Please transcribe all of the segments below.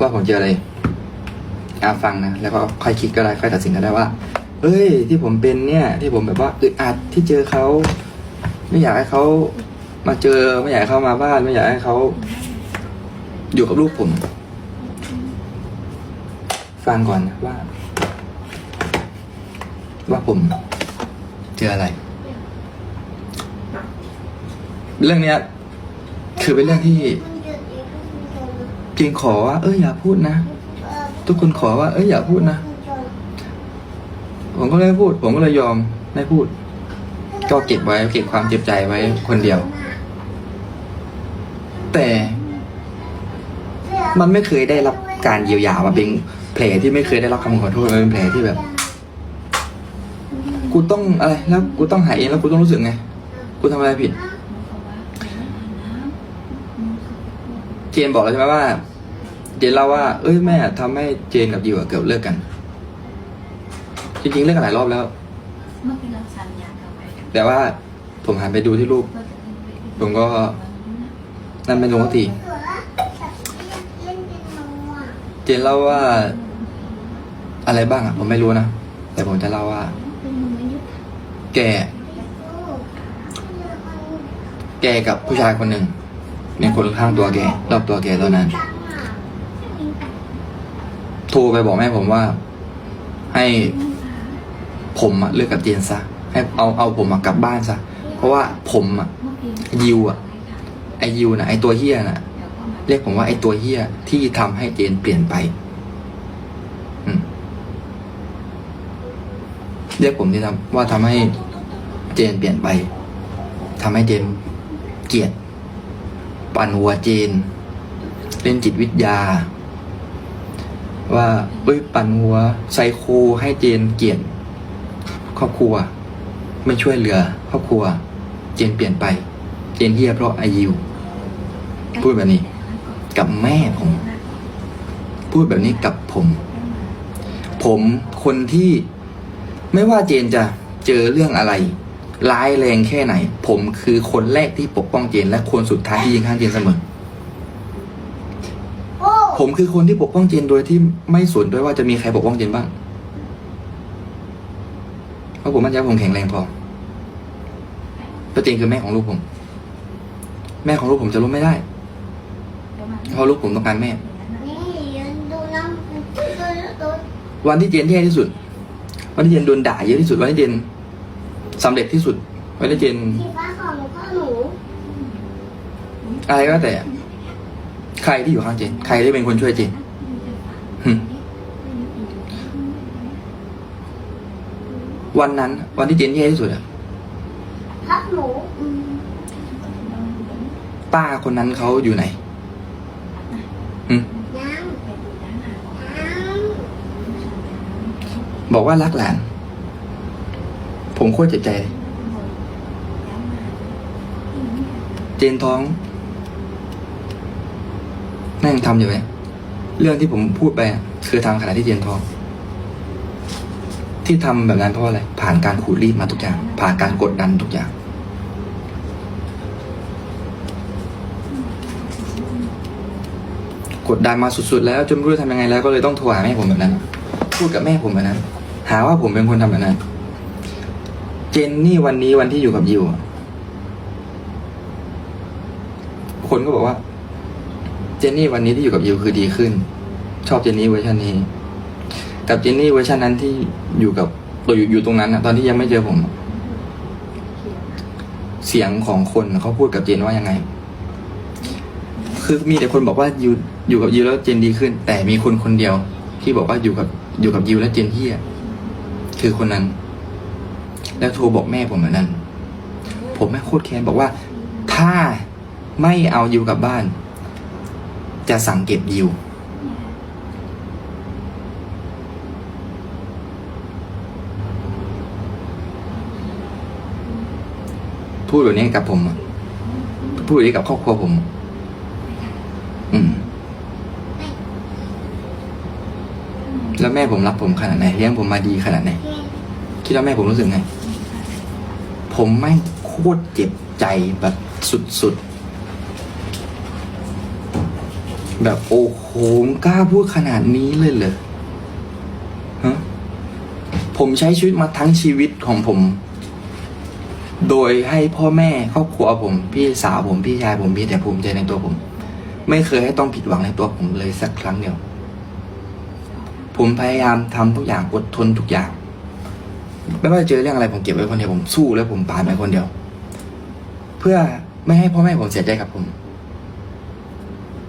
ว่าผมเจออะไรอาฟังนะแล้วก็ค่อยคิดก็ได้ค่อยตัดสินก็ได้ว่าเฮ้ย ที่ผมเป็นเนี่ย ที่ผมแบบว่าอึดอัดที่เจอเขาไม่อยากให้เขามาเจอไม่อยากให้เขามาบ้านไม่อยากให้เขาอยู่กับลูกผม ฟังก่อนนะว่า ว่าผม เจออะไร เรื่องเนี้ย คือเป็นเรื่องที่ จริงขอว่า เอ้ยอย่าพูดนะ ทุกคนขอว่า เอ้ยอย่าพูดนะ ผมก็เลยพูด ผมก็เลยยอมไม่พูด ก็เก็บไว้เก็บความเจ็บใจไว้คนเดียว แต่มันไม่เคยได้รับการเยียวยามาเป็นแผลที่ไม่เคยได้รับคำขอโทษมันเป็นแผลที่แบบ กูต้องอะไรแล้วกูต้องหายเองแล้วกูต้องรู้สึกไง กูทำอะไรผิด เจนบอกแล้วใช่ไหมว่า เจนเล่าว่า เอ้ยแม่ทำให้เจนกับยิวอะเกือบเลิกกัน จริงๆเลิกกันหลายรอบแล้ว เมื่อกี้เราสัญญากันไว้แต่ว่าผมหันไปดูที่รูป ผมก็ นั่นไม่ลงสักทีเจนเล่าว่า อะไรบ้างอะ ผมไม่รู้นะ แต่ผมจะเล่าว่าเป็นมือยุบแก แกกับผู้ชายคนหนึ่ง เป็นคนข้างตัวแกรอบตัวแกตอนนั้น โทรไปบอกแม่ผมว่า ให้ผมอะเลิกกับเจนซะ ให้เอาเอาผมอะกลับบ้านซะ เพราะว่าผมอะยิวอะไอยิวนะไอตัวเฮียนะเรียกผมว่าไอตัวเฮียที่ทำให้เจนเปลี่ยนไปเรียกผมที่ทำว่าทำให้เจนเปลี่ยนไปทำให้เจนเกลียด ปั่นหัวเจนเล่นจิตวิทยา ว่าเอ้ยปั่นหัวไซโคให้เจนเกลียดครอบครัว ไม่ช่วยเหลือ ครอบครัว เจนเปลี่ยนไป เจนเฮียเพราะอายุพูดแบบนี้ กับแม่ผม พูดแบบนี้กับผม ผมคนที่ไม่ว่าเจนจะเจอเรื่องอะไร ร้ายแรงแค่ไหน ผมคือคนแรกที่ปกป้องเจน และคนสุดท้ายที่ยิงข้างเจนเสมอ ผมคือคนที่ปกป้องเจนโดยที่ไม่สนด้วยว่าจะมีใครปกป้องเจนบ้างเพราะผมมั่นใจว่าผมแข็งแรงพอแล้วเจนคือแม่ของลูกผม แม่ของลูกผมจะรู้ไม่ได้เพราะลูกผมต้องการแม่ วันที่เจนแย่ที่สุด วันที่เจนโดนด่าเยอะที่สุดวันที่เจน สำเร็จที่สุดวันที่เจนสีฟ้าของหนูก็หนูอะไรก็แต่ ใครที่อยู่ข้างเจน ใครที่เป็นคนช่วยเจนหึวันนั้น วันที่เจนแย่ที่สุดอะพักหนูป้าคนนั้นเขาอยู่ไหนหึยังยังบอกว่ารักหลาน ผมโคตรเจ็บใจเลย เจนท้องนั่งทำอยู่ไหมเรื่องที่ผมพูดไปคือทำขณะที่เจนท้อง ที่ทำแบบนั้นเพราะอะไร ผ่านการขูดรีดมาทุกอย่าง ผ่านการกดดันทุกอย่าง กดดันมาสุดๆแล้วจนไม่รู้ทำยังไงแล้วก็เลยต้องโทรหาแม่ผมแบบนั้น พูดกับแม่ผมแบบนั้น หาว่าผมเป็นคนทำแบบนั้น จนนี่วันนี้วันที่อยู่กับยิวคนก็บอกว่า เจนนี่วันนี้ที่อยู่กับยิวคือดีขึ้น ชอบเจนนี่เวอร์ชันนี้ กับเจนนี่เวอร์ชันนั้นที่อยู่กับตัวอยู่อยู่ตรงนั้นอะตอนที่ยังไม่เจอผม เสียงของคนเขาพูดกับเจนว่ายังไง คือมีแต่คนบอกว่าอยู่อยู่กับยิวแล้วเจนดีขึ้น แต่มีคนคนเดียว ที่บอกว่าอยู่กับอยู่กับยิวแล้วเจนเฮียคือคนนั้น แล้วโทรบอกแม่ผมเหมือนนั้น ผมแม่โคตรแค้นบอกว่า ถ้าไม่เอายิวกลับบ้าน จะสั่งเก็บยิว พูดแบบนี้กับผมพูดแบบนี้กับครอบครัวผม อืมแล้วแม่ผมรักผมขนาดไหนเลี้ยงผมมาดีขนาดไหนคิดว่าแม่ผมรู้สึกไง ผมไม่โคตรเจ็บใจแบบสุดๆ แบบโอ้โหกล้าพูดขนาดนี้เลยเหรอฮะผมใช้ชีวิตมาทั้งชีวิตของผม โดยให้พ่อแม่ครอบครัวผมพี่สาวผมพี่ชายผมมีแต่ภูมิใจในตัวผม ไม่เคยให้ต้องผิดหวังในตัวผมเลยสักครั้งเดียว ผมพยายามทำทุกอย่างอดทนทุกอย่าง ไม่ว่าจะเจอเรื่องอะไรผมเก็บไว้คนเดียวผมสู้แล้วผมผ่านไปคนเดียว เพื่อไม่ให้พ่อแม่ผมเสียใจกับผม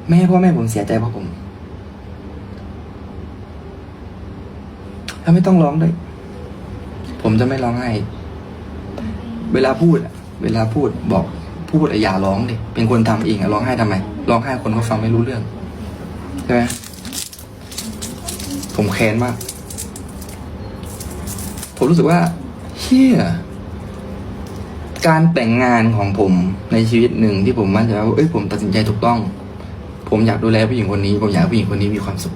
ไม่ให้พ่อแม่ผมเสียใจเพราะผมถ้าไม่ต้องร้องด้วย ผมจะไม่ร้องไห้เวลาพูดเวลาพูดบอกพูดอย่าร้องดิเป็นคนทำเองอะร้องไห้ทำไมร้องไห้คนก็ฟังไม่รู้เรื่องใช่ไหมผมแค้นมาก ผมรู้สึกว่าเฮียการแต่งงานของผมในชีวิตหนึ่งที่ผมมั่นใจว่าเอ้ยผมตัดสินใจถูกต้อง ผมอยากดูแลผู้หญิงคนนี้ ผมอยากผู้หญิงคนนี้มีความสุข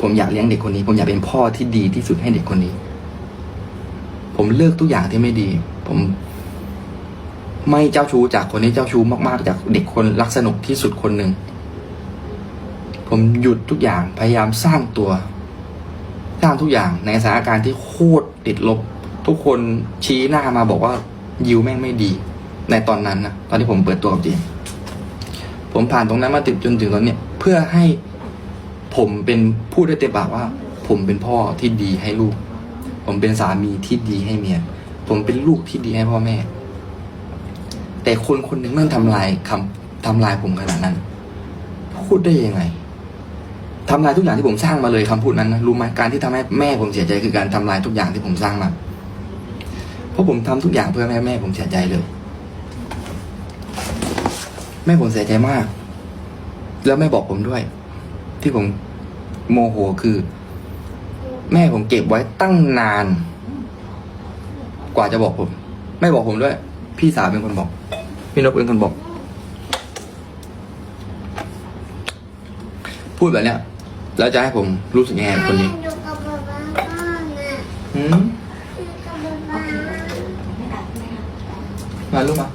ผมอยากเลี้ยงเด็กคนนี้ ผมอยากเป็นพ่อที่ดีที่สุดให้เด็กคนนี้ ผมเลิกทุกอย่างที่ไม่ดี ผมไม่เจ้าชู้จากคนนี้เจ้าชู้มาก ๆ จากเด็กคนรักสนุกที่สุดคนหนึ่ง ผมหยุดทุกอย่างพยายามสร้างตัว สร้างทุกอย่างในสถานการณ์ที่โคตรติดลบ ทุกคนชี้หน้ามาบอกว่ายิวแม่งไม่ดี ในตอนนั้นนะตอนที่ผมเปิดตัวกับจมส์ผมผ่านตรงนั้นมาติดจนถึงตอนเนี้ยเพื่อให้ผมเป็นพูดได้เต็มปากว่า ผมเป็นพ่อที่ดีให้ลูก ผมเป็นสามีที่ดีให้เมียผมเป็นลูกที่ดีให้พ่อแม่ แต่คนคนหนึ่งแม่งทำลายคำทำลายผมขนาดนั้น พูดได้ยังไง ทำลายทุกอย่างที่ผมสร้างมาเลยคำพูดนั้นนะรู้ไหมการที่ทำให้แม่ผมเสียใจคือการทำลายทุกอย่างที่ผมสร้างมา เพราะผมทำทุกอย่างเพื่อแม่แม่ผมเสียใจเลย แม่ผมเสียใจมาก แล้วแม่บอกผมด้วย ที่ผมโมโหคือ แม่ผมเก็บไว้ตั้งนาน กว่าจะบอกผม ไม่บอกผมด้วย พี่สาวเป็นคนบอก พี่นกเป็นคนบอกพูดแบบเนี้ย แล้วจะให้ผมรู้สึกยังไงกับคนนี้อยู่กับป๊าป๊าบ้างนะหืมอยู่กับป๊าป๊าไม่ดับไม่ดับมาลูกมา